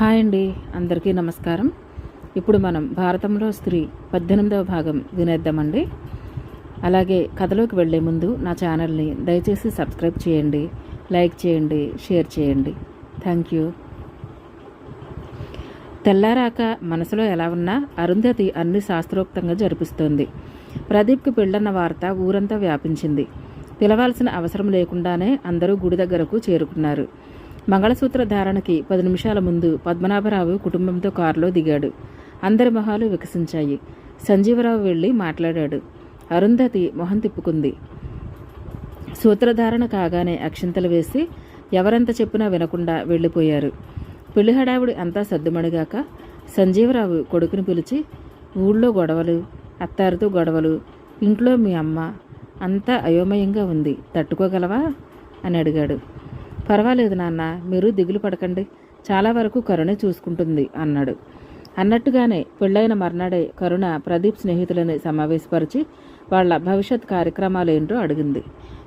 Hi అండి అందరికీ నమస్కారం. ఇప్పుడు మనం భారతంలో స్త్రీ పద్దెనిమిదవ భాగం వినేద్దామండి. అలాగే కథలోకి వెళ్ళే ముందు నా ఛానల్ని దయచేసి సబ్స్క్రైబ్ చేయండి లైక్ చేయండి షేర్ చేయండి. థ్యాంక్ యూ తెల్లారాక మనసులో ఎలా ఉన్నా అరుంధతి అన్ని శాస్త్రోక్తంగా జరిపిస్తోంది. ప్రదీప్కి పెళ్ళన్న వార్త ఊరంతా వ్యాపించింది. పిలవాల్సిన అవసరం లేకుండానే అందరూ గుడి దగ్గరకు చేరుకున్నారు. మంగళసూత్ర ధారణకి పది నిమిషాల ముందు పద్మనాభరావు కుటుంబంతో కారులో దిగాడు. అందరి మొహాలు వికసించాయి. సంజీవరావు వెళ్ళి మాట్లాడాడు. అరుంధతి మొహం తిప్పుకుంది. సూత్రధారణ కాగానే అక్షింతలు వేసి ఎవరంత చెప్పినా వినకుండా వెళ్ళిపోయారు. పెళ్ళి హడావుడి అంతా సర్దుమడిగాక సంజీవరావు కొడుకుని పిలిచి ఊళ్ళో గొడవలు అత్తారితో గొడవలు ఇంట్లో మీ అమ్మ అంతా అయోమయంగా ఉంది తట్టుకోగలవా? అని అడిగాడు. పర్వాలేదు నాన్న మీరు దిగులు పడకండి. చాలా వరకు కరుణే చూసుకుంటుంది అన్నాడు. అన్నట్టుగానే పెళ్ళైన మర్నాడే కరుణ ప్రదీప్ స్నేహితులని సమావేశపరిచి వాళ్ళ భవిష్యత్ కార్యక్రమాలు ఏంటో అడిగింది.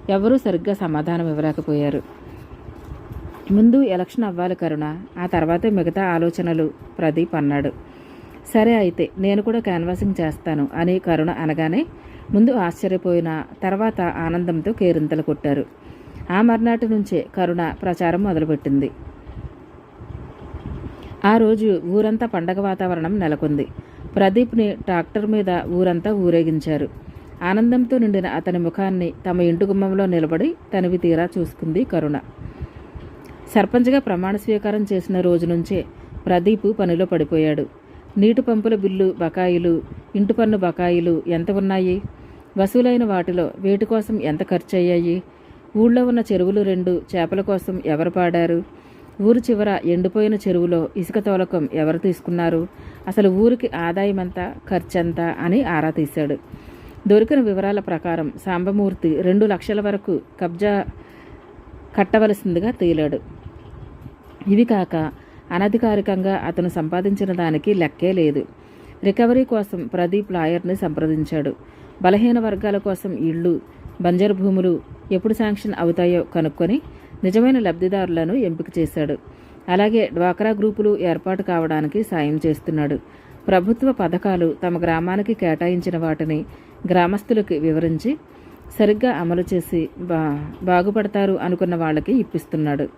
ఎవరూ సరిగ్గా సమాధానం ఇవ్వలేకపోయారు. ముందు ఎలక్షన్ అవ్వాలి కరుణ ఆ తర్వాతే మిగతా ఆలోచనలు ప్రదీప్ అన్నాడు. సరే అయితే నేను కూడా క్యాన్వాసింగ్ చేస్తాను అని కరుణ అనగానే ముందు ఆశ్చర్యపోయిన తర్వాత ఆనందంతో కేరింతలు కొట్టారు. ఆ మర్నాటి నుంచే కరుణ ప్రచారం మొదలుపెట్టింది. ఆ రోజు ఊరంతా పండగ వాతావరణం నెలకొంది. ప్రదీప్ని ట్రాక్టర్ మీద ఊరంతా ఊరేగించారు. ఆనందంతో నిండిన అతని ముఖాన్ని తమ ఇంటి గుమ్మంలో నిలబడి తనివి తీరా చూసుకుంది కరుణ. సర్పంచ్గా ప్రమాణ స్వీకారం చేసిన రోజు నుంచే ప్రదీప్ పనిలో పడిపోయాడు. నీటి పంపుల బిల్లు బకాయిలు ఇంటి పన్ను బకాయిలు ఎంత ఉన్నాయి? వసూలైన వాటిలో వేటి కోసం ఎంత ఖర్చు అయ్యాయి ఊళ్ళో ఉన్న చెరువులు రెండు చేపల కోసం ఎవరు పాడారు? ఊరు చివర ఎండిపోయిన చెరువులో ఇసుక తోలకం ఎవరు తీసుకున్నారు? అసలు ఊరికి ఆదాయం ఎంత ఖర్చంత అని ఆరా తీశాడు. దొరికిన వివరాల ప్రకారం సాంబమూర్తి రెండు లక్షల వరకు కబ్జా కట్టవలసిందిగా తేలాడు. ఇవి కాక అనధికారికంగా అతను సంపాదించిన దానికి లెక్కే లేదు. రికవరీ కోసం ప్రదీప్ లాయర్ని సంప్రదించాడు. బలహీన వర్గాల కోసం ఇళ్ళు బంజరు భూములు ఎప్పుడు శాంక్షన్ అవుతాయో కనుక్కొని నిజమైన లబ్ధిదారులను ఎంపిక చేశాడు. అలాగే డ్వాక్రా గ్రూపులు ఏర్పాటు కావడానికి సాయం చేస్తున్నాడు. ప్రభుత్వ పథకాలు తమ గ్రామానికి కేటాయించిన వాటిని గ్రామస్తులకు వివరించి సరిగ్గా అమలు చేసి బా బాగుపడతారు అనుకున్న వాళ్ళకి ఇప్పిస్తున్నాడు.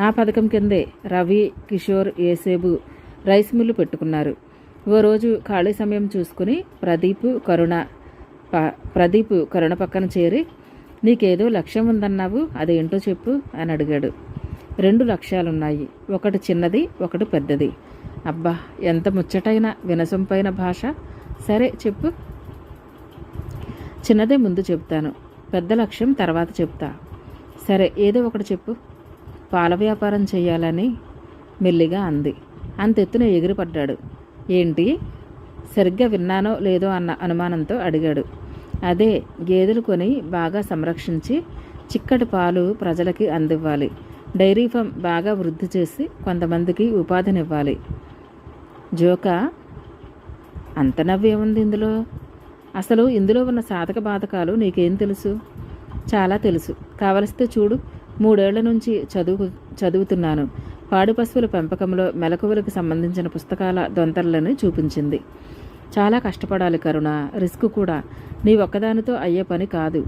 ఆ పథకం కిందే రవి కిషోర్ ఏసేబు రైస్ మిల్లు పెట్టుకున్నారు. ఓ రోజు ఖాళీ సమయం చూసుకుని ప్రదీప్ కరుణ ప్రదీప్ కరుణ పక్కన చేరి నీకేదో లక్ష్యం ఉందన్నావు అదేంటో చెప్పు అని అడిగాడు. రెండు లక్ష్యాలున్నాయి. ఒకటి చిన్నది ఒకటి పెద్దది. అబ్బా ఎంత ముచ్చటైన వినసొంపైన భాష. సరే చెప్పు. చిన్నదే ముందు చెప్తాను. పెద్ద లక్ష్యం తర్వాత చెప్తా. సరే ఏదో ఒకటి చెప్పు. పాల వ్యాపారం చేయాలని మెల్లిగా అంది. అంతెత్తున ఎగిరిపడ్డాడు. ఏంటి? సరిగ్గా విన్నానో లేదో అన్న అనుమానంతో అడిగాడు. అదే గేదెలు కొని బాగా సంరక్షించి చిక్కటి పాలు ప్రజలకి అందివ్వాలి. డైరీ ఫామ్ బాగా వృద్ధి చేసి కొంతమందికి ఉపాధినివ్వాలి. జోకా అంత నవ్వేముంది ఇందులో? అసలు ఇందులో ఉన్న సాధక బాధకాలు నీకేం తెలుసు? చాలా తెలుసు. కావలిస్తే చూడు మూడేళ్ళ నుంచి చదువు చదువుతున్నాను. పాడి పశువుల పెంపకంలో మెలకువలకు సంబంధించిన పుస్తకాల దొంతరలను చూపించింది. చాలా కష్టపడాలి కరుణ. రిస్క్ కూడా. నీ ఒక్కదానితో అయ్యే పని కాదు.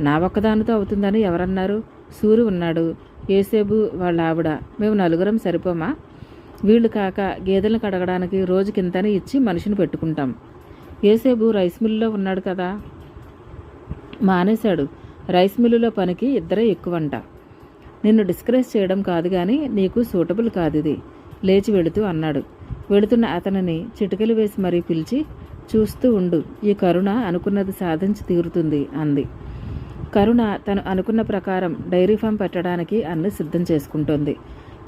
నా ఒక్కదానితో అవుతుందని ఎవరన్నారు? సూర్యు ఉన్నాడు. ఏసేబు వాళ్ళ ఆవిడ మేము నలుగురం సరిపోమా? వీళ్ళు కాక గేదెలను కడగడానికి రోజుకింతని ఇచ్చి మనిషిని పెట్టుకుంటాం. ఏసేబు రైస్ మిల్లులో ఉన్నాడు కదా? మానేశాడు. రైస్ మిల్లులో పనికి ఇద్దరే ఎక్కువంట. నిన్ను డిస్కరేజ్ చేయడం కాదు కానీ నీకు సూటబుల్ కాదు ఇది. లేచి వెళుతూ అన్నాడు. వెళుతున్న అతనిని చిటికలు వేసి మరీ పిలిచి చూస్తూ ఉండు ఈ కరుణ అనుకున్నది సాధించి తీరుతుంది అంది. కరుణ తను అనుకున్న ప్రకారం డైరీ ఫామ్ పెట్టడానికి అన్ని సిద్ధం చేసుకుంటోంది.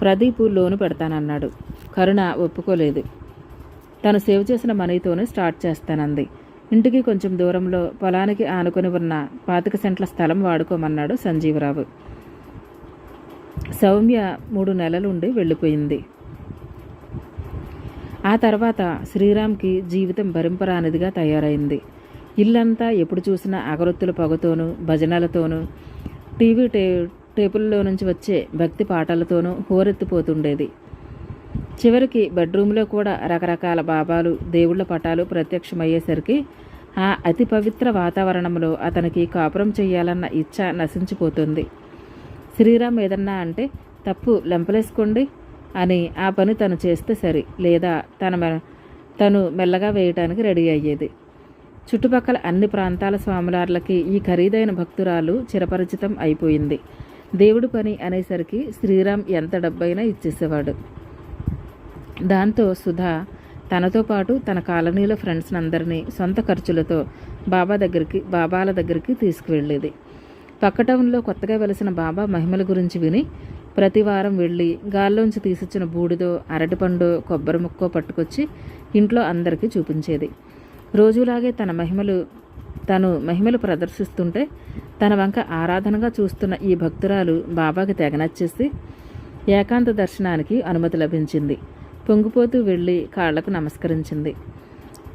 ప్రదీప్ లోను పెడతానన్నాడు. కరుణ ఒప్పుకోలేదు. తను సేవ్ చేసిన మనీతోనే స్టార్ట్ చేస్తానంది. ఇంటికి కొంచెం దూరంలో పొలానికి ఆనుకొని ఉన్న పాతిక సెంట్ల స్థలం వాడుకోమన్నాడు సంజీవరావు. సౌమ్య మూడు నెలలుండి వెళ్ళిపోయింది. ఆ తర్వాత శ్రీరామ్కి జీవితం భరింపరానిదిగా తయారైంది. ఇల్లంతా ఎప్పుడు చూసినా అగరొత్తుల పొగతోనూ భజనలతోనూ టీవీ టే టేపుల్లో నుంచి వచ్చే భక్తి పాటలతోనూ హోరెత్తిపోతుండేది. చివరికి బెడ్రూమ్లో కూడా రకరకాల బాబాలు దేవుళ్ళ పటాలు ప్రత్యక్షమయ్యేసరికి ఆ అతి పవిత్ర వాతావరణంలో అతనికి కాపురం చేయాలన్న ఇచ్చ నశించిపోతుంది. శ్రీరామ్ ఏదన్నా అంటే తప్పు లెంపలేసుకోండి అని ఆ పని తను చేస్తే సరి. లేదా తన మె- తను మెల్లగా వేయటానికి రెడీ అయ్యేది. చుట్టుపక్కల అన్ని ప్రాంతాల స్వాములార్లకి ఈ ఖరీదైన భక్తురాలు చిరపరిచితం అయిపోయింది. దేవుడి పని అనేసరికి శ్రీరామ్ ఎంత డబ్బైనా ఇచ్చేసేవాడు. దాంతో సుధా తనతో పాటు తన కాలనీలో ఫ్రెండ్స్ని అందరినీ సొంత ఖర్చులతో బాబా దగ్గరికి బాబాల దగ్గరికి తీసుకువెళ్ళేది. పక్క టౌన్లో కొత్తగా వెలిసిన బాబా మహిమల గురించి విని ప్రతివారం వెళ్ళి గాల్లోంచి తీసిచ్చిన బూడిదో అరటిపండు కొబ్బరి ముక్కో పట్టుకొచ్చి ఇంట్లో అందరికీ చూపించేది. రోజులాగే తన మహిమలు తను మహిమలు ప్రదర్శిస్తుంటే తన వంక ఆరాధనగా చూస్తున్న ఈ భక్తురాలు బాబాకి తెగ నచ్చేసి ఏకాంత దర్శనానికి అనుమతి లభించింది. పొంగిపోతూ వెళ్ళి కాళ్ళకు నమస్కరించింది.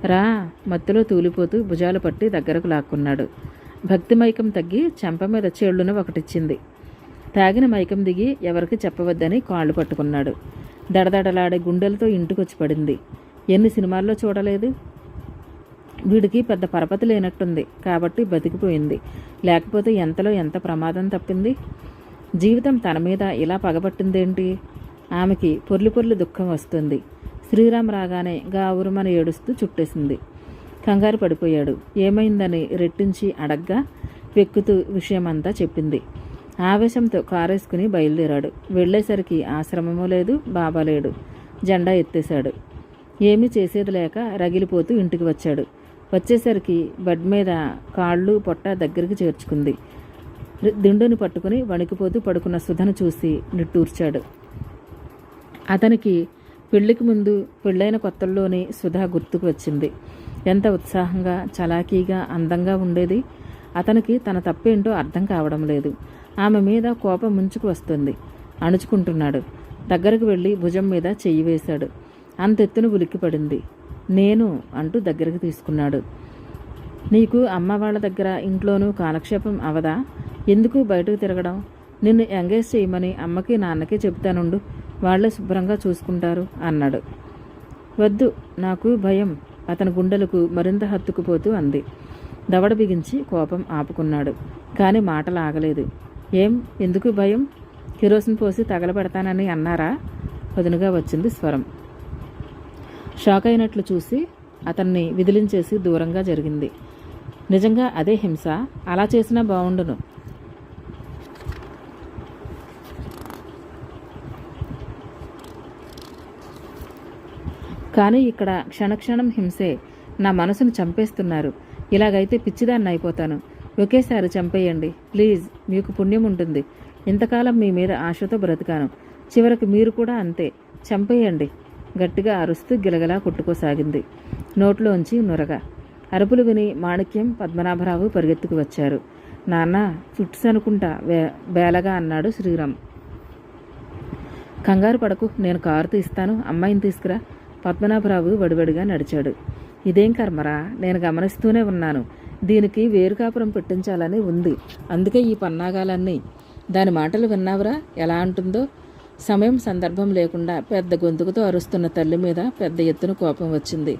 రా మత్తులో తూలిపోతూ భుజాలు పట్టి దగ్గరకు లాక్కున్నాడు. భక్తి మైకం తగ్గి చెంప మీద చేళ్ళును ఒకటిచ్చింది. తాగిన మైకం దిగి ఎవరికి చెప్పవద్దని కాళ్ళు పట్టుకున్నాడు. దడదడలాడే గుండెలతో ఇంటికొచ్చి పడింది. ఎన్ని సినిమాల్లో చూడలేదు? వీడికి పెద్ద పరపతి లేనట్టుంది. కాబట్టి బతికిపోయింది. లేకపోతే ఎంతలో ఎంత ప్రమాదం తప్పింది? జీవితం తన మీద ఇలా పగబట్టిందేంటి? ఆమెకి పొర్లి పొర్లి దుఃఖం వస్తుంది. శ్రీరామ్ రాగానే గావురుమని ఏడుస్తూ చుట్టేసింది. కంగారు పడిపోయాడు. ఏమైందని రెట్టించి అడగ్గా వెక్కుతూ విషయమంతా చెప్పింది. ఆవేశంతో కారేసుకుని బయలుదేరాడు. వెళ్ళేసరికి ఆశ్రమము లేదు బాబా లేడు. జెండా ఎత్తేశాడు. ఏమీ చేసేది లేక రగిలిపోతూ ఇంటికి వచ్చాడు. వచ్చేసరికి బెడ్ మీద కాళ్ళు పొట్ట దగ్గరికి చేర్చుకుంది. దిండును దిండుని పట్టుకుని వణికిపోతూ పడుకున్న సుధను చూసి నిట్టూర్చాడు. అతనికి పెళ్ళికి ముందు పెళ్ళైన కొత్తల్లోనే సుధా గుర్తుకు వచ్చింది. ఎంత ఉత్సాహంగా చలాకీగా అందంగా ఉండేది. అతనికి తన తప్పేంటో అర్థం కావడం లేదు. ఆమె మీద కోపం ముంచుకు వస్తుంది. అణుచుకుంటున్నాడు. దగ్గరకు వెళ్ళి భుజం మీద చెయ్యి వేశాడు. అంతెత్తును ఉలిక్కిపడింది. నేను అంటూ దగ్గరకు తీసుకున్నాడు. నీకు అమ్మ వాళ్ళ దగ్గర ఇంట్లోనూ కాలక్షేపం అవదా? ఎందుకు బయటకు తిరగడం? నిన్ను ఎంగేజ్ చేయమని అమ్మకి నాన్నకి చెప్తానుండు వాళ్ళే శుభ్రంగా చూసుకుంటారు అన్నాడు. వద్దు నాకు భయం. అతని గుండెలకు మరింత హత్తుకుపోతూ అంది. దవడ బిగించి కోపం ఆపుకున్నాడు. కానీ మాటలు ఆగలేదు ఏం? ఎందుకు భయం? కిరోసిన్ పోసి తగలబెడతానని అన్నారా? పదునుగా వచ్చింది స్వరం. షాక్ అయినట్లు చూసి అతన్ని విదిలించేసి దూరంగా జరిగింది. నిజంగా అదే హింస? అలా చేసినా బాగుండును కానీ ఇక్కడ క్షణక్షణం హింసే నా మనసును చంపేస్తున్నారు. ఇలాగైతే పిచ్చిదాన్ని అయిపోతాను ఒకేసారి చంపేయండి. ప్లీజ్ మీకు పుణ్యం ఉంటుంది. ఇంతకాలం మీ మీద ఆశతో బ్రతికాను. చివరికి మీరు కూడా అంతే. చంపేయండి. గట్టిగా అరుస్తూ గిలగలా కొట్టుకోసాగింది. నోట్లోంచి నురగ. అరుపులు విని మాణిక్యం పద్మనాభరావు పరిగెత్తుకు వచ్చారు. నాన్న ఫిట్స్ అనుకుంటా వే బేలగా అన్నాడు శ్రీరామ్. కంగారు పడకు నేను కారు తీస్తాను అమ్మాయిని తీసుకురా. పద్మనాభరావు వడివడిగా నడిచాడు. ఇదేం కర్మరా? నేను గమనిస్తూనే ఉన్నాను. దీనికి వేరుకాపురం పెట్టించాలని ఉంది. అందుకే ఈ పన్నాగాలన్నీ. దాని మాటలు విన్నావురా? ఎలా అంటుందో? సమయం సందర్భం లేకుండా పెద్ద గొంతుకుతో అరుస్తున్న తల్లి మీద పెద్ద ఎత్తున కోపం వచ్చింది.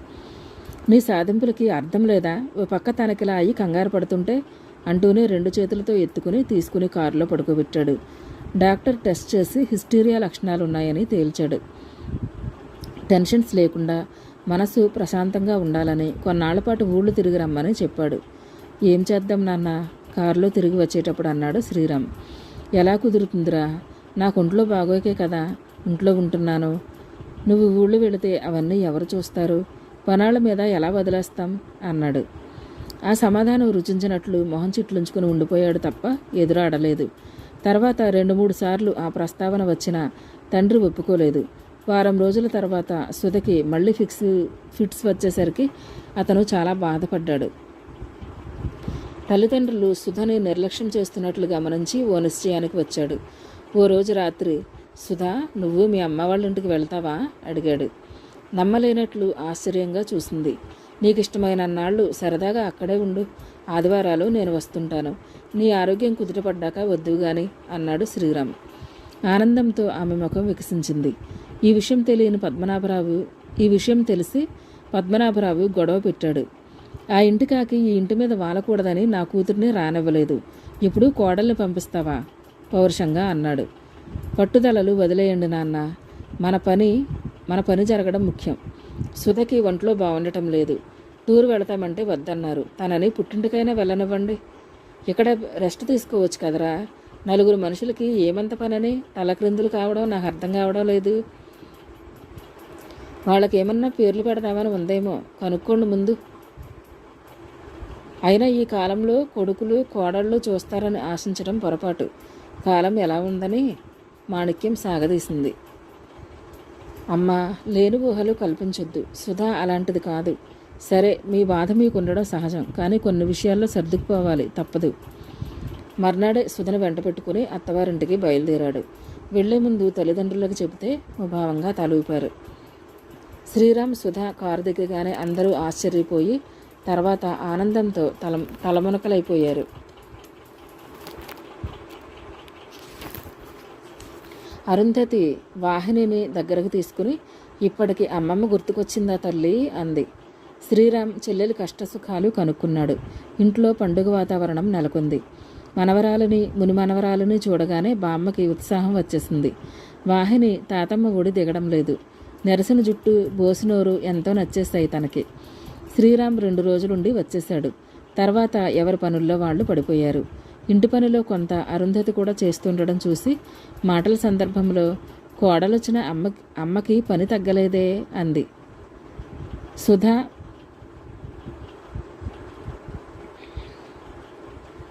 నీ సాధింపులకి అర్థం లేదా? ఓ పక్క తనకిలా అయ్యి కంగారు పడుతుంటే అంటూనే రెండు చేతులతో ఎత్తుకుని తీసుకుని కారులో పడుకోబెట్టాడు. డాక్టర్ టెస్ట్ చేసి హిస్టీరియా లక్షణాలు ఉన్నాయని తేల్చాడు. టెన్షన్స్ లేకుండా మనసు ప్రశాంతంగా ఉండాలని కొన్నాళ్ళ పాటు ఊళ్ళు తిరిగి రమ్మని చెప్పాడు. ఏం చేద్దాం నాన్న? కారులో తిరిగి వచ్చేటప్పుడు అన్నాడు శ్రీరామ్. ఎలా కుదురుతుందిరా? నాకు ఒంట్లో బాగోకే కదా. ఇంట్లో ఉంటున్నాను. నువ్వు ఊళ్ళు వెళితే అవన్నీ ఎవరు చూస్తారు? పనాల మీద ఎలా వదిలేస్తాం? అన్నాడు. ఆ సమాధానం రుచించినట్లు మొహం చిట్లుంచుకుని ఉండిపోయాడు తప్ప ఎదురాడలేదు తర్వాత రెండు మూడు సార్లు ఆ ప్రస్తావన వచ్చినా తండ్రి ఒప్పుకోలేదు. వారం రోజుల తర్వాత సుధకి మళ్ళీ ఫిక్స్ ఫిట్స్ వచ్చేసరికి అతను చాలా బాధపడ్డాడు. తల్లిదండ్రులు సుధని నిర్లక్ష్యం చేస్తున్నట్లు గమనించి ఓ నిశ్చయానికి వచ్చాడు. ఓ రోజు రాత్రి సుధా నువ్వు మీ అమ్మ వాళ్ళ ఇంటికి వెళ్తావా? అడిగాడు. నమ్మలేనట్లు ఆశ్చర్యంగా చూసింది. నీకు ఇష్టమైన అన్నాళ్ళు సరదాగా అక్కడే ఉండు. ఆదివారాలు నేను వస్తుంటాను. నీ ఆరోగ్యం కుదుటపడ్డాక వద్దు గాని అన్నాడు శ్రీరామ్. ఆనందంతో ఆమె ముఖం వికసించింది. ఈ విషయం తెలియని పద్మనాభరావు ఈ విషయం తెలిసి పద్మనాభరావు గొడవ పెట్టాడు. ఆ ఇంటికాకి ఈ ఇంటి మీద వాలకూడదని నా కూతుర్ని రానివ్వలేదు. ఇప్పుడు కోడల్ని పంపిస్తావా? పౌరుషంగా అన్నాడు. పట్టుదలలు వదిలేయండి నాన్న. మన పని మన పని జరగడం ముఖ్యం. సుధకి ఒంట్లో బాగుండటం లేదు. టూర్ వెళతామంటే వద్దన్నారు. తనని పుట్టింటికైనా వెళ్ళనివ్వండి. ఇక్కడ రెస్ట్ తీసుకోవచ్చు కదరా? నలుగురు మనుషులకి ఏమంత పనని? తలక్రిందులు కావడం నాకు అర్థం కావడం లేదు. వాళ్ళకి ఏమన్నా పేర్లు పెడదామని ఉందేమో. కనుక్కోండి ముందు. అయినా ఈ కాలంలో కొడుకులు కోడళ్ళు చూస్తారని ఆశించడం పొరపాటు. కాలం ఎలా ఉందని మాణిక్యం సాగదీసింది. అమ్మ లేని ఊహలు కల్పించొద్దు. సుధా అలాంటిది కాదు. సరే మీ బాధ మీకు ఉండడం సహజం. కానీ కొన్ని విషయాల్లో సర్దుకుపోవాలి. తప్పదు. మర్నాడే సుధను వెంట పెట్టుకుని అత్తవారింటికి బయలుదేరాడు. వెళ్ళే ముందు తల్లిదండ్రులకు చెబితే ముభావంగా తలూపారు. శ్రీరామ్ సుధా కారు దిగగానే అందరూ ఆశ్చర్యపోయి తర్వాత ఆనందంతో తల తలమునకలైపోయారు. అరుంధతి వాహినిని దగ్గరకు తీసుకుని ఇప్పటికి అమ్మమ్మ గుర్తుకొచ్చిందా తల్లి? అంది. శ్రీరామ్ చెల్లెలి కష్టసుఖాలు కనుక్కున్నాడు. ఇంట్లో పండుగ వాతావరణం నెలకొంది. మనవరాలని ముని మనవరాలని చూడగానే బామ్మకి ఉత్సాహం వచ్చేసింది. వాహిని తాతమ్మ ఒడి దిగడం లేదు. నెరసిన జుట్టు బోసినోరు ఎంతో నచ్చేస్తాయి తనకి. శ్రీరామ్ రెండు రోజులుండి వచ్చేశాడు. తర్వాత ఎవరి పనుల్లో వాళ్ళు పడిపోయారు. ఇంటి పనిలో కొంత అరుంధతి కూడా చేస్తుండడం చూసి మాటల సందర్భంలో కోడలొచ్చిన అమ్మ అమ్మకి పని తగ్గలేదే అంది. సుధా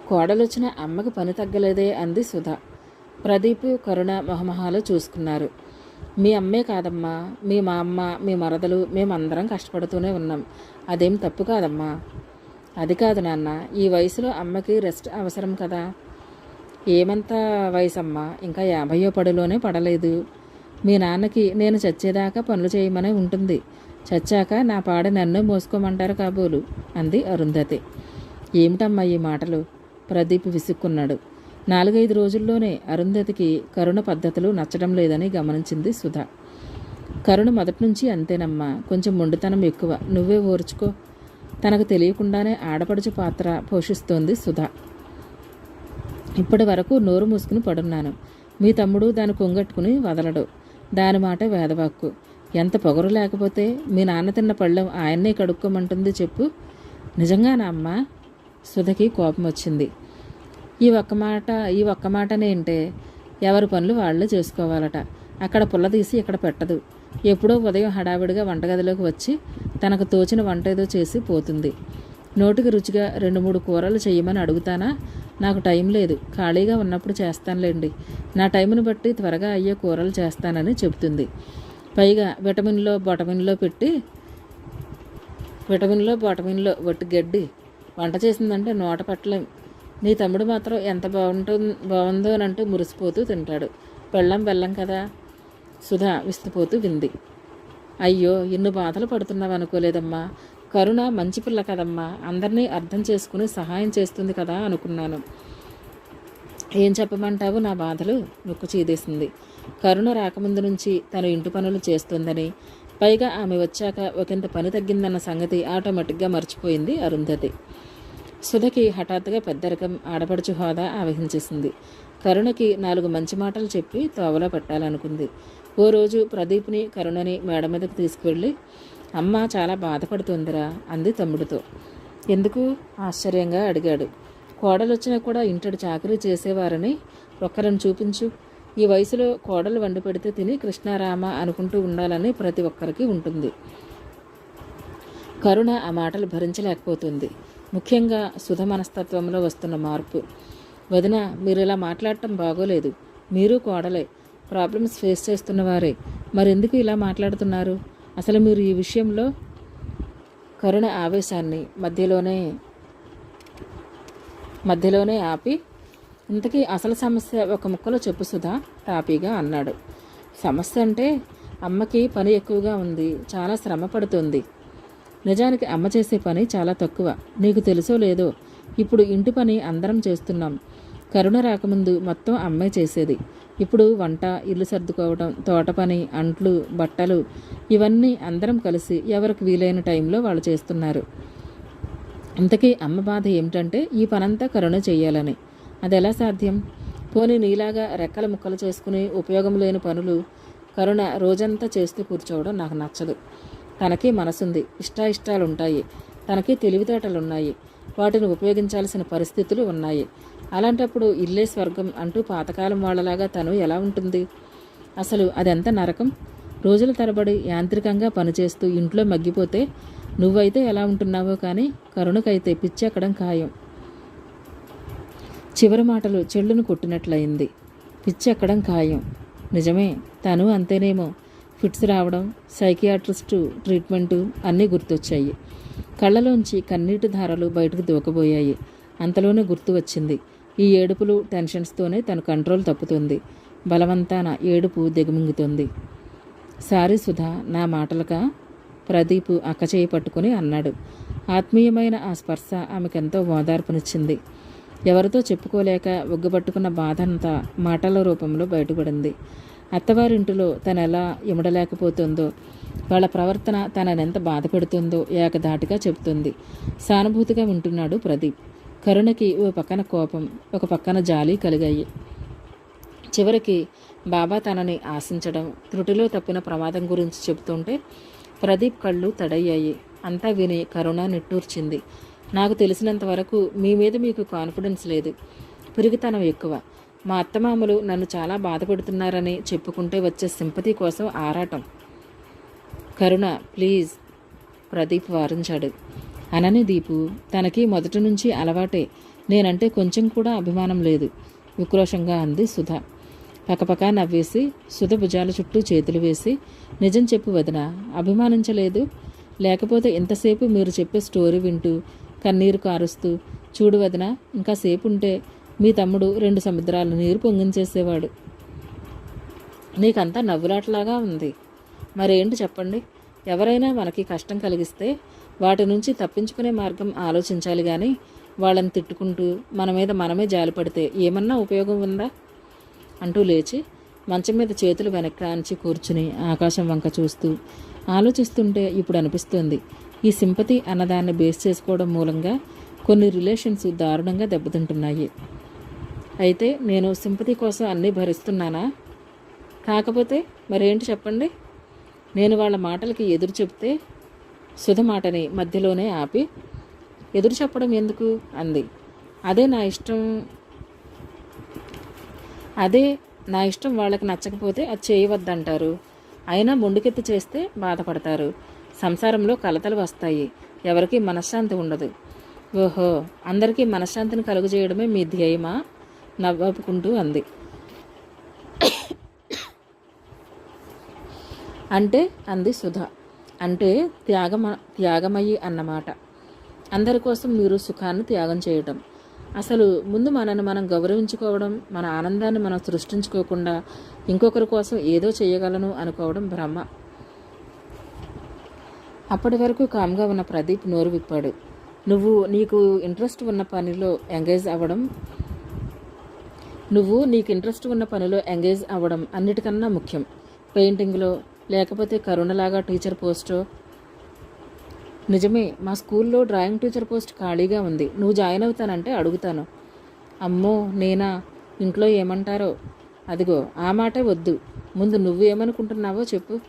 కోడలొచ్చిన అమ్మకి పని తగ్గలేదే అంది సుధా. ప్రదీప్ కరుణ మొహమహాలు చూసుకున్నారు. మీ అమ్మే కాదమ్మా మీ మా అమ్మ మీ మరదలు మేమందరం కష్టపడుతూనే ఉన్నాం. అదేం తప్పు కాదమ్మా. అది కాదు నాన్న ఈ వయసులో అమ్మకి రెస్ట్ అవసరం కదా. ఏమంత వయసమ్మా ఇంకా యాభయో పడిలోనే పడలేదు. మీ నాన్నకి నేను చచ్చేదాకా పనులు చేయమనే ఉంటుంది. చచ్చాక నా పాడ నన్ను మోసుకోమంటారు కాబోలు అంది అరుంధతి. ఏమిటమ్మా ఈ మాటలు? ప్రదీప్ విసుక్కున్నాడు. నాలుగైదు రోజుల్లోనే అరుంధతికి కరుణ పద్ధతులు నచ్చడం లేదని గమనించింది సుధా. కరుణ మొదటి నుంచి అంతేనమ్మా కొంచెం మొండితనం ఎక్కువ. నువ్వే ఓర్చుకో. తనకు తెలియకుండానే ఆడపడుచు పాత్ర పోషిస్తోంది సుధా. ఇప్పటి వరకు నోరు మూసుకుని పడున్నాను. మీ తమ్ముడు దాన్ని కొంగట్టుకుని వదలడు. దాని మాట వేదవాక్కు. ఎంత పొగరు లేకపోతే మీ నాన్న తిన్న పళ్ళెం ఆయన్నే కడుక్కోమంటుంది చెప్పు. నిజంగానా అమ్మా? సుధకి కోపం వచ్చింది ఈ ఒక్క మాట ఈ ఒక్క మాటనేంటే ఎవరి పనులు వాళ్ళే చేసుకోవాలట. అక్కడ పుల్ల తీసి ఇక్కడ పెట్టదు. ఎప్పుడో ఉదయం హడావిడిగా వంటగదిలోకి వచ్చి తనకు తోచిన వంట ఏదో చేసి పోతుంది. నోటికి రుచిగా రెండు మూడు కూరలు చేయమని అడుగుతానా? నాకు టైం లేదు. ఖాళీగా ఉన్నప్పుడు చేస్తానులేండి. నా టైంను బట్టి త్వరగా అయ్యే కూరలు చేస్తానని చెబుతుంది. పైగా విటమిన్లో బొటమిన్లో పెట్టి విటమిన్లో బొటమిన్లో వట్టి గడ్డి వంట చేసిందంటే నోట పట్టలేం. నీ తమ్ముడు మాత్రం ఎంత బాగుంటుంది బాగుందో అని అంటూ మురిసిపోతూ తింటాడు. పెళ్ళం బెల్లం కదా? సుధా విస్తుపోతూ వింది. అయ్యో ఎన్ని బాధలు పడుతున్నావు అనుకోలేదమ్మా. కరుణ మంచి పిల్ల కదమ్మా. అందరినీ అర్థం చేసుకుని సహాయం చేస్తుంది కదా అనుకున్నాను. ఏం చెప్పమంటావు నా బాధలు? నొక్కు చీదేసింది. కరుణ రాకముందు నుంచి తను ఇంటి పనులు చేస్తుందని పైగా ఆమె వచ్చాక ఒకంత పని తగ్గిందన్న సంగతి ఆటోమేటిక్గా మర్చిపోయింది అరుంధతి. సుధకి హఠాత్తుగా పెద్దరకం ఆడపడుచు హోదా ఆవహించేసింది. కరుణకి నాలుగు మంచి మాటలు చెప్పి తోవలో పెట్టాలనుకుంది. ఓ రోజు ప్రదీప్ని కరుణని మేడ మీదకి తీసుకువెళ్ళి అమ్మ చాలా బాధపడుతుందిరా అంది తమ్ముడితో. ఎందుకు? ఆశ్చర్యంగా అడిగాడు. కోడలు వచ్చినా కూడా ఇంటడు చాకరీ చేసేవారని ఒక్కరిని చూపించు. ఈ వయసులో కోడలు వండి పెడితే తిని కృష్ణారామ అనుకుంటూ ఉండాలని ప్రతి ఒక్కరికి ఉంటుంది. కరుణ ఆ మాటలు భరించలేకపోతుంది. ముఖ్యంగా సుధ మనస్తత్వంలో వస్తున్న మార్పు. వదిన మీరు ఇలా మాట్లాడటం బాగోలేదు. మీరు కోడలే. ప్రాబ్లమ్స్ ఫేస్ చేస్తున్న వారే. మరెందుకు ఇలా మాట్లాడుతున్నారు? అసలు మీరు ఈ విషయంలో కరుణ ఆవేశాన్ని మధ్యలోనే మధ్యలోనే ఆపి ఇంతకీ అసలు సమస్య ఒక ముక్కలో చెప్పు సుధా టాపీగా అన్నాడు. సమస్య అంటే అమ్మకి పని ఎక్కువగా ఉంది. చాలా శ్రమ పడుతుంది. నిజానికి అమ్మ చేసే పని చాలా తక్కువ. నీకు తెలుసో లేదో? ఇప్పుడు ఇంటి పని అందరం చేస్తున్నాం. కరుణ రాకముందు మొత్తం అమ్మే చేసేది. ఇప్పుడు వంట ఇల్లు సర్దుకోవడం తోట పని అంట్లు బట్టలు ఇవన్నీ అందరం కలిసి ఎవరికి వీలైన టైంలో వాళ్ళు చేస్తున్నారు. ఇంతకీ అమ్మ బాధ ఏమిటంటే ఈ పనంతా కరుణ చేయాలని అది ఎలా సాధ్యం? పోనీ నీలాగా రెక్కల ముక్కలు చేసుకుని ఉపయోగం లేని పనులు కరుణ రోజంతా చేస్తూ కూర్చోవడం నాకు నచ్చదు. తనకి మనసుంది. ఇష్టాయిష్టాలుంటాయి. తనకి తెలివితేటలు ఉన్నాయి వాటిని ఉపయోగించాల్సిన పరిస్థితులు ఉన్నాయి. అలాంటప్పుడు ఇల్లే స్వర్గం అంటూ పాతకాలం వాళ్ళలాగా తను ఎలా ఉంటుంది? అసలు అదెంత నరకం? రోజుల తరబడి యాంత్రికంగా పనిచేస్తూ ఇంట్లో మగ్గిపోతే నువ్వైతే ఎలా ఉంటున్నావో కానీ కరుణకైతే పిచ్చెక్కడం ఖాయం. చివరి మాటలు చెల్లును కొట్టినట్లయింది. పిచ్చెక్కడం ఖాయం. నిజమే తను అంతేనేమో. ఫిట్స్ రావడం సైకియాట్రిస్టు ట్రీట్మెంటు అన్నీ గుర్తొచ్చాయి. కళ్ళలోంచి కన్నీటి ధారలు బయటకు దూకబోయాయి. అంతలోనే గుర్తు వచ్చింది. ఈ ఏడుపులు టెన్షన్స్తోనే తన కంట్రోల్ తప్పుతుంది. బలవంతాన ఏడుపు దిగమింగుతుంది. సారీ సుధా నా మాటలక? ప్రదీప్ అక్కచేయి పట్టుకుని అన్నాడు. ఆత్మీయమైన ఆ స్పర్శ ఆమెకెంతో ఓదార్పునిచ్చింది. ఎవరితో చెప్పుకోలేక ఒగ్గుపట్టుకున్న బాధంతా మాటల రూపంలో బయటపడింది. అత్తవారింటిలో తను ఎలా ఇమడలేకపోతుందో వాళ్ళ ప్రవర్తన తననెంత బాధ పెడుతుందో ఏకధాటిగా చెబుతుంది. సానుభూతిగా వింటున్నాడు ప్రదీప్. కరుణకి ఓ పక్కన కోపం ఒక పక్కన జాలి కలిగాయి. చివరికి బాబా తనని ఆశించడం త్రుటిలో తప్పిన ప్రమాదం గురించి చెబుతుంటే ప్రదీప్ కళ్ళు తడయ్యాయి. అంతా విని కరుణ నిట్టూర్చింది. నాకు తెలిసినంత వరకు మీ మీద మీకు కాన్ఫిడెన్స్ లేదు. పిరిగితనం ఎక్కువ. మా అత్తమామలు నన్ను చాలా బాధపెడుతున్నారని చెప్పుకుంటే వచ్చే సింపతి కోసం ఆరాటం. కరుణ ప్లీజ్. ప్రదీప్ వారించాడు. అనని దీపు తనకి మొదటి నుంచి అలవాటే. నేనంటే కొంచెం కూడా అభిమానం లేదు ఉక్రోషంగా అంది సుధ. పకపక నవ్వేసి సుధ భుజాల చుట్టూ చేతులు వేసి నిజం చెప్పు వదిన అభిమానించలేదు. లేకపోతే ఇంతసేపు మీరు చెప్పే స్టోరీ వింటూ కన్నీరు కారుస్తూ చూడు వదిన ఇంకా సేపు ఉంటే మీ తమ్ముడు రెండు సముద్రాల నీరు పొంగించేసేవాడు. నీకంతా నవ్వులాటలాగా ఉంది. మరేంటి చెప్పండి? ఎవరైనా మనకి కష్టం కలిగిస్తే వాటి నుంచి తప్పించుకునే మార్గం ఆలోచించాలి కానీ వాళ్ళని తిట్టుకుంటూ మన మీద మనమే జాలిపడితే ఏమన్నా ఉపయోగం ఉందా? అంటూ లేచి మంచం మీద చేతులు వెనక్కి ఆంచి కూర్చుని ఆకాశం వంక చూస్తూ ఆలోచిస్తుంటే ఇప్పుడు అనిపిస్తుంది. ఈ సింపతి అన్నదాన్ని బేస్ చేసుకోవడం మూలంగా కొన్ని రిలేషన్స్ దారుణంగా దెబ్బతింటున్నాయి. అయితే నేను సింపతి కోసం అన్నీ భరిస్తున్నానా? కాకపోతే మరేంటి చెప్పండి? నేను వాళ్ళ మాటలకి ఎదురు చెప్తే సుధ మాటని మధ్యలోనే ఆపి ఎదురు చెప్పడం ఎందుకు? అంది. అదే నా ఇష్టం. అదే నా ఇష్టం వాళ్ళకి నచ్చకపోతే అది చేయవద్దంటారు. అయినా ముండుకెత్తి చేస్తే బాధపడతారు. సంసారంలో కలతలు వస్తాయి. ఎవరికి మనశ్శాంతి ఉండదు. ఓహో! అందరికీ మనశ్శాంతిని కలుగజేయడమే మీ ధ్యేయమా? నవ్వుకుంటూ అంది. అంటే అంది సుధ. అంటే త్యాగమ త్యాగమయ్యి అన్నమాట. అందరి కోసం మీరు సుఖాన్ని త్యాగం చేయటం. అసలు ముందు మనల్ని మనం గౌరవించుకోవడం మన ఆనందాన్ని మనం సృష్టించుకోకుండా ఇంకొకరి కోసం ఏదో చేయగలను అనుకోవడం భ్రమ. అప్పటి వరకు కామ్గా ఉన్న ప్రదీప్ నోరు విప్పాడు. నువ్వు నీకు ఇంట్రెస్ట్ ఉన్న పనిలో ఎంగేజ్ అవ్వడం నువ్వు నీకు ఇంట్రెస్ట్ ఉన్న పనిలో ఎంగేజ్ అవ్వడం అన్నిటికన్నా ముఖ్యం. పెయింటింగ్లో లేకపోతే కరుణలాగా టీచర్ పోస్టు నిజమే మా స్కూల్లో డ్రాయింగ్ టీచర్ పోస్ట్ ఖాళీగా ఉంది. నువ్వు జాయిన్ అవుతానంటే అడుగుతాను. అమ్మో నేనా? ఇంట్లో ఏమంటారో? అదిగో ఆ మాటే వద్దు. ముందు నువ్వు ఏమనుకుంటున్నావో చెప్పు.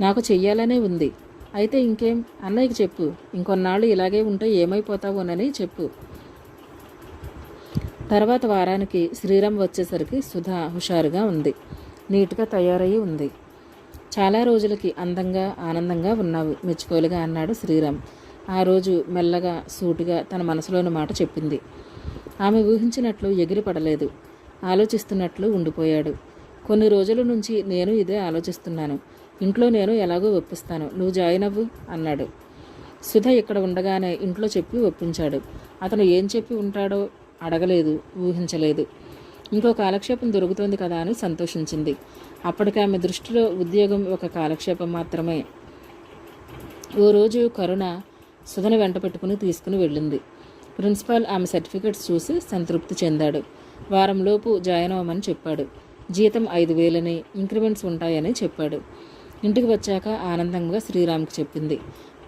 నాకు చెయ్యాలనే ఉంది. అయితే ఇంకేం? అన్నయ్యకి చెప్పు. ఇంకొన్నాళ్ళు ఇలాగే ఉంటే ఏమైపోతావోనని చెప్పు. తర్వాత వారానికి శ్రీరామ్ వచ్చేసరికి సుధా హుషారుగా ఉంది. నీట్గా తయారయ్యి ఉంది. చాలా రోజులకి అందంగా ఆనందంగా ఉన్నావు మెచ్చుకోలుగా అన్నాడు శ్రీరామ్. ఆ రోజు మెల్లగా సూటిగా తన మనసులోని మాట చెప్పింది. ఆమె ఊహించినట్లు ఎగిరిపడలేదు. ఆలోచిస్తున్నట్లు ఉండిపోయాడు. కొన్ని రోజుల నుంచి నేను ఇదే ఆలోచిస్తున్నాను. ఇంట్లో నేను ఎలాగో ఒప్పిస్తాను. నువ్వు జాయిన్ అవ్వు అన్నాడు. సుధ ఇక్కడ ఉండగానే ఇంట్లో చెప్పి ఒప్పించాడు. అతను ఏం చెప్పి ఉంటాడో అడగలేదు ఊహించలేదు. ఇంకో కాలక్షేపం దొరుకుతోంది కదా అని సంతోషించింది. అప్పటికి ఆమె దృష్టిలో ఉద్యోగం ఒక కాలక్షేపం మాత్రమే. ఓ రోజు కరుణ సుధను వెంట పెట్టుకుని తీసుకుని వెళ్ళింది. ప్రిన్సిపాల్ ఆమె సర్టిఫికెట్స్ చూసి సంతృప్తి చెందాడు. వారంలోపు జాయిన్ అవ్వమని చెప్పాడు. జీతం ఐదు వేలని ఇంక్రిమెంట్స్ ఉంటాయని చెప్పాడు. ఇంటికి వచ్చాక ఆనందంగా శ్రీరామ్కి చెప్పింది.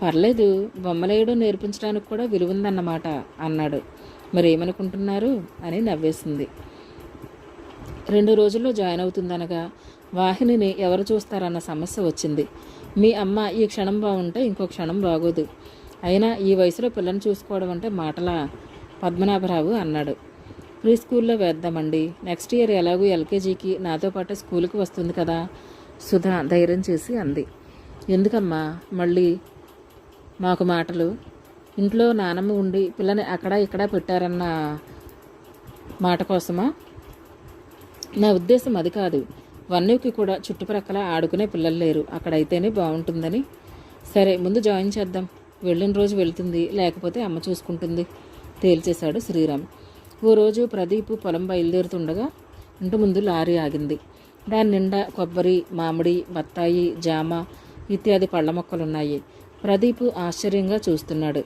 పర్లేదు బొమ్మలేయడం నేర్పించడానికి కూడా విలువుందన్నమాట అన్నాడు. మరి ఏమనుకుంటున్నారు అని నవ్వేసింది. రెండు రోజుల్లో జాయిన్ అవుతుందనగా వాహినిని ఎవరు చూస్తారన్న సమస్య వచ్చింది. మీ అమ్మ ఈ క్షణం బాగుంటే ఇంకో క్షణం బాగోదు. అయినా ఈ వయసులో పిల్లని చూసుకోవడం అంటే మాటలా? పద్మనాభరావు అన్నాడు. ప్రీ స్కూల్లో వేద్దామండి. నెక్స్ట్ ఇయర్ ఎలాగో ఎల్కేజీకి నాతో పాటు స్కూల్కి వస్తుంది కదా? సుధా ధైర్యం చేసి అంది. ఎందుకమ్మా? మళ్ళీ మాకు మాటలు ఇంట్లో నానమ్మ ఉండి పిల్లని అక్కడ ఇక్కడ పెట్టారన్న మాట కోసమా? నా ఉద్దేశం అది కాదు. వన్యూకి కూడా చుట్టుప్రక్కల ఆడుకునే పిల్లలు లేరు. అక్కడైతేనే బాగుంటుందని. సరే ముందు జాయిన్ చేద్దాం. వెళ్ళిన రోజు వెళ్తుంది. లేకపోతే అమ్మ చూసుకుంటుంది. తేల్చేశాడు శ్రీరామ్. ఓ రోజు ప్రదీప్ పొలం బయలుదేరుతుండగా ఇంటి ముందు లారీ ఆగింది. దాని నిండా కొబ్బరి మామిడి బత్తాయి జామ ఇత్యాది పళ్ళ మొక్కలున్నాయి. ప్రదీప్ ఆశ్చర్యంగా చూస్తున్నాడు.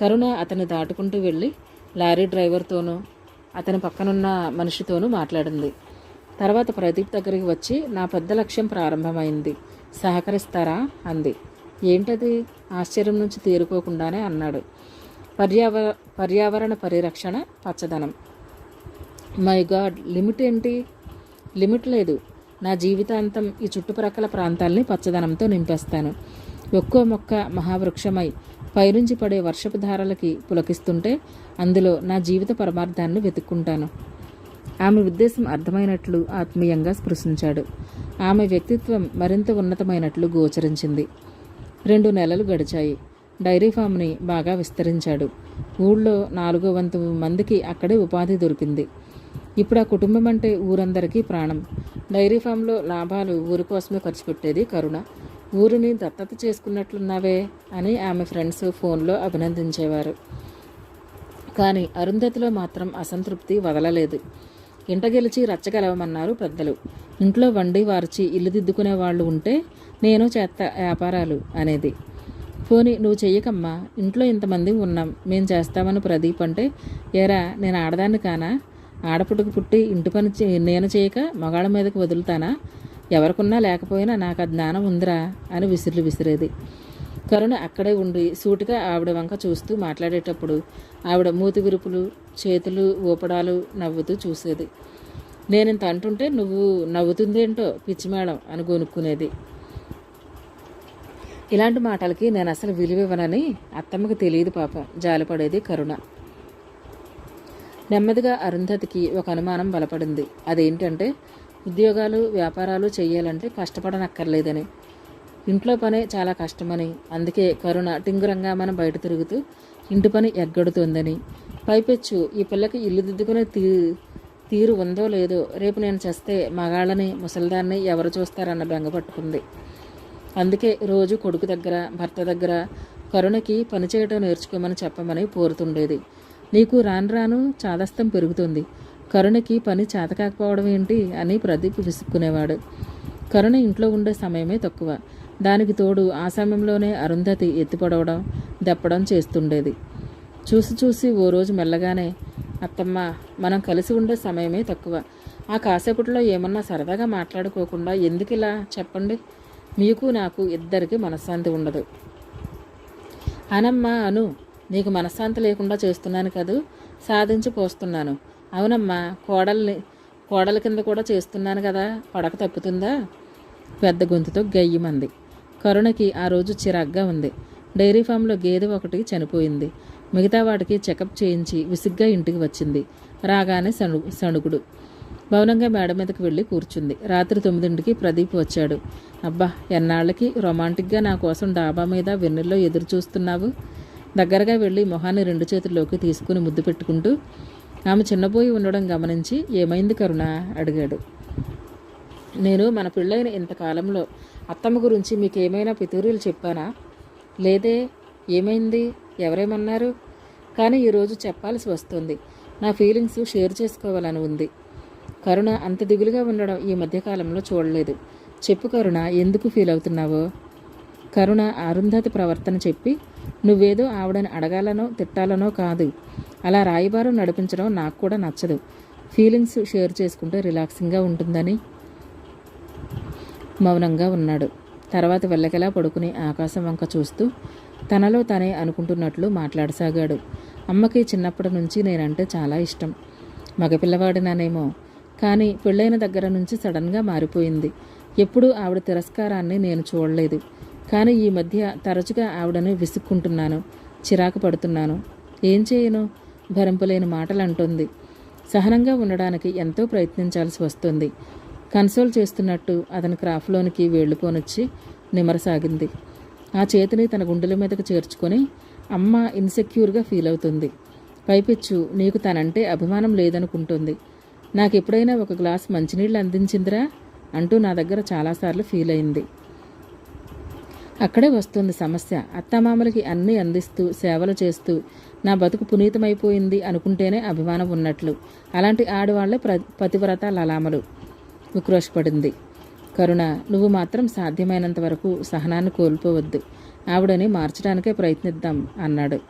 కరుణ అతను దాటుకుంటూ వెళ్ళి లారీ డ్రైవర్తోనూ అతని పక్కనున్న మనిషితోనూ మాట్లాడింది. తర్వాత ప్రదీప్ దగ్గరికి వచ్చి నా పెద్ద లక్ష్యం ప్రారంభమైంది. సహకరిస్తారా? అంది. ఏంటది? ఆశ్చర్యం నుంచి తేరుకోకుండానే అన్నాడు. పర్యావర పర్యావరణ పరిరక్షణ పచ్చదనం. My god! లిమిట్ ఏంటి? లిమిట్ లేదు. నా జీవితాంతం ఈ చుట్టుప్రక్కల ప్రాంతాల్ని పచ్చదనంతో నింపేస్తాను. ఒక్కో మొక్క మహావృక్షమై పైనుంచి పడే వర్షపు ధారలకి పులకిస్తుంటే అందులో నా జీవిత పరమార్థాన్ని వెతుక్కుంటాను. ఆమె ఉద్దేశం అర్థమైనట్లు ఆత్మీయంగా స్పృశించాడు. ఆమె వ్యక్తిత్వం మరింత ఉన్నతమైనట్లు గోచరించింది. రెండు నెలలు గడిచాయి. డైరీ ఫామ్ని బాగా విస్తరించాడు. ఊళ్ళో నాలుగో వంతు మందికి అక్కడే ఉపాధి దొరికింది. ఇప్పుడు ఆ కుటుంబం అంటే ఊరందరికీ ప్రాణం. డైరీ ఫామ్లో లాభాలు ఊరి కోసమే ఖర్చు పెట్టేది కరుణ. ఊరిని దత్తత చేసుకున్నట్లున్నావే అని ఆమె ఫ్రెండ్స్ ఫోన్లో అభినందించేవారు. కానీ అరుంధతిలో మాత్రం అసంతృప్తి వదలలేదు. ఇంట గెలిచి రచ్చగలవమన్నారు పెద్దలు. ఇంట్లో వండి వార్చి ఇల్లు దిద్దుకునే వాళ్ళు ఉంటే నేను చేస్తా వ్యాపారాలు అనేది. పోనీ నువ్వు చెయ్యకమ్మా ఇంట్లో ఇంతమంది ఉన్నాం మేం చేస్తామని ప్రదీప్ అంటే ఏరా నేను ఆడదాన్ని కానా? ఆడపుట్టుకు పుట్టి ఇంటి పని చే- నేను చేయక మగాళ్ళ మీదకి వదులుతానా? ఎవరికున్నా లేకపోయినా నాకు ఆ జ్ఞానం ఉందిరా అని విసిర్లు విసిరేది. కరుణ అక్కడే ఉండి సూటిగా ఆవిడ వంక చూస్తూ మాట్లాడేటప్పుడు ఆవిడ మూతి విరుపులు చేతులు ఊపడాలు నవ్వుతూ చూసేది. నేను ఇంత అంటుంటే నువ్వు నవ్వుతుందేంటో పిచ్చి మేడం అని గొనుక్కునేది. ఇలాంటి మాటలకి నేను అసలు విలువివ్వనని అత్తమ్మకి తెలియదు పాపం. జాలిపడేది కరుణ. నెమ్మదిగా అరుంధతికి ఒక అనుమానం బలపడింది. అదేంటంటే ఉద్యోగాలు వ్యాపారాలు చేయాలంటే కష్టపడనక్కర్లేదని. ఇంట్లో పనే చాలా కష్టమని. అందుకే కరుణ టింగురంగా మనం బయట తిరుగుతూ ఇంటి పని ఎగ్గడుతుందని. పైపెచ్చు ఈ పిల్లకి ఇల్లు దిద్దుకునే తీ తీరు ఉందో లేదో రేపు నేను చేస్తే మగాళ్ళని ముసలిదాన్ని ఎవరు చూస్తారన్న బెంగ పట్టుకుంది. అందుకే రోజు కొడుకు దగ్గర భర్త దగ్గర కరుణకి పని చేయటం నేర్చుకోమని చెప్పమని కోరుతుండేది. నీకు రాను రాను చాదస్తం పెరుగుతుంది. కరుణకి పని చేతకాకపోవడం ఏంటి అని ప్రదీప్ విసుక్కునేవాడు. కరుణ ఇంట్లో ఉండే సమయమే తక్కువ. దానికి తోడు ఆ సమయంలోనే అరుంధతి ఎత్తిపడవడం దెప్పడం చేస్తుండేది. చూసి చూసి ఓ రోజు మెల్లగానే అత్తమ్మ మనం కలిసి ఉండే సమయమే తక్కువ. ఆ కాసేపట్లో ఏమన్నా సరదాగా మాట్లాడుకోకుండా ఎందుకు ఇలా చెప్పండి. మీకు నాకు ఇద్దరికి మనశ్శాంతి ఉండదు. అనమ్మా అను. నీకు మనశ్శాంతి లేకుండా చేస్తున్నాను కదూ? సాధించి పోస్తున్నాను. అవునమ్మా కోడల్ని కోడల కింద కూడా చేస్తున్నాను కదా పడక తప్పుతుందా? పెద్ద గొంతుతో గయ్యమంది. కరుణకి ఆ రోజు చిరాగ్గా ఉంది. డైరీ ఫామ్లో గేదె ఒకటి చనిపోయింది. మిగతా వాటికి చెకప్ చేయించి విసిగ్గా ఇంటికి వచ్చింది. రాగానే సణు సణుగుడు భవనంగా మేడ మీదకి వెళ్ళి కూర్చుంది. రాత్రి తొమ్మిదింటికి ప్రదీప్ వచ్చాడు. అబ్బా ఎన్నాళ్ళకి రొమాంటిక్గా నా కోసం డాబా మీద వెన్నెల్లో ఎదురు చూస్తున్నావు దగ్గరగా వెళ్ళి మొహాన్ని రెండు చేతుల్లోకి తీసుకుని ముద్దు పెట్టుకుంటూ ఆమె చిన్నపోయి ఉండడం గమనించి ఏమైంది కరుణ? అడిగాడు. నేను మన పెళ్ళైన ఇంతకాలంలో అత్తమ్మ గురించి మీకు ఏమైనా పితూరీలు చెప్పానా? లేదే ఏమైంది? ఎవరేమన్నారు? కానీ ఈరోజు చెప్పాల్సి వస్తుంది. నా ఫీలింగ్స్ షేర్ చేసుకోవాలని ఉంది. కరుణ అంత దిగులుగా ఉండడం ఈ మధ్యకాలంలో చూడలేదు. చెప్పు కరుణ ఎందుకు ఫీల్ అవుతున్నావో కరుణ అరుంధతి ప్రవర్తన చెప్పి నువ్వేదో ఆవిడని అడగాలనో తిట్టాలనో కాదు. అలా రాయబారం నడిపించడం నాకు కూడా నచ్చదు. ఫీలింగ్స్ షేర్ చేసుకుంటే రిలాక్సింగ్గా ఉంటుందని. మౌనంగా ఉన్నాడు. తర్వాత వెళ్ళకెలా పడుకుని ఆకాశం వంక చూస్తూ తనలో తనే అనుకుంటున్నట్లు మాట్లాడసాగాడు. అమ్మకి చిన్నప్పటి నుంచి నేనంటే చాలా ఇష్టం. మగపిల్లవాడినానేమో. కానీ పెళ్ళైన దగ్గర నుంచి సడన్గా మారిపోయింది. ఎప్పుడూ ఆవిడ తిరస్కారాన్ని నేను చూడలేదు. కానీ ఈ మధ్య తరచుగా ఆవిడను విసుక్కుంటున్నాను చిరాకు పడుతున్నాను. ఏం చేయను? భరింపలేని మాటలు అంటుంది సహనంగా ఉండడానికి ఎంతో ప్రయత్నించాల్సి వస్తుంది. కన్సోల్ చేస్తున్నట్టు అతని క్రాఫ్ట్లోనికి వేళ్ళుపోనొచ్చి నిమరసాగింది ఆ చేతిని తన గుండెల మీదకు చేర్చుకొని అమ్మ ఇన్సెక్యూర్గా ఫీల్ అవుతుంది పైపిచ్చు నీకు తనంటే అభిమానం లేదనుకుంటుంది. నాకు ఎప్పుడైనా ఒక గ్లాస్ మంచినీళ్ళు అందించిందిరా అంటూ నా దగ్గర చాలాసార్లు ఫీల్ అయింది అక్కడే వస్తుంది సమస్య. అత్తమామలకి అన్నీ అందిస్తూ సేవలు చేస్తూ నా బతుకు పునీతమైపోయింది అనుకుంటేనే అభిమానం ఉన్నట్లు. అలాంటి ఆడవాళ్ళే ప్ర పతివ్రత లలామలు. ఉక్రోషపడింది. కరుణ నువ్వు మాత్రం సాధ్యమైనంత వరకు సహనాన్ని కోల్పోవద్దు. ఆవిడని మార్చడానికే ప్రయత్నిద్దాం అన్నాడు.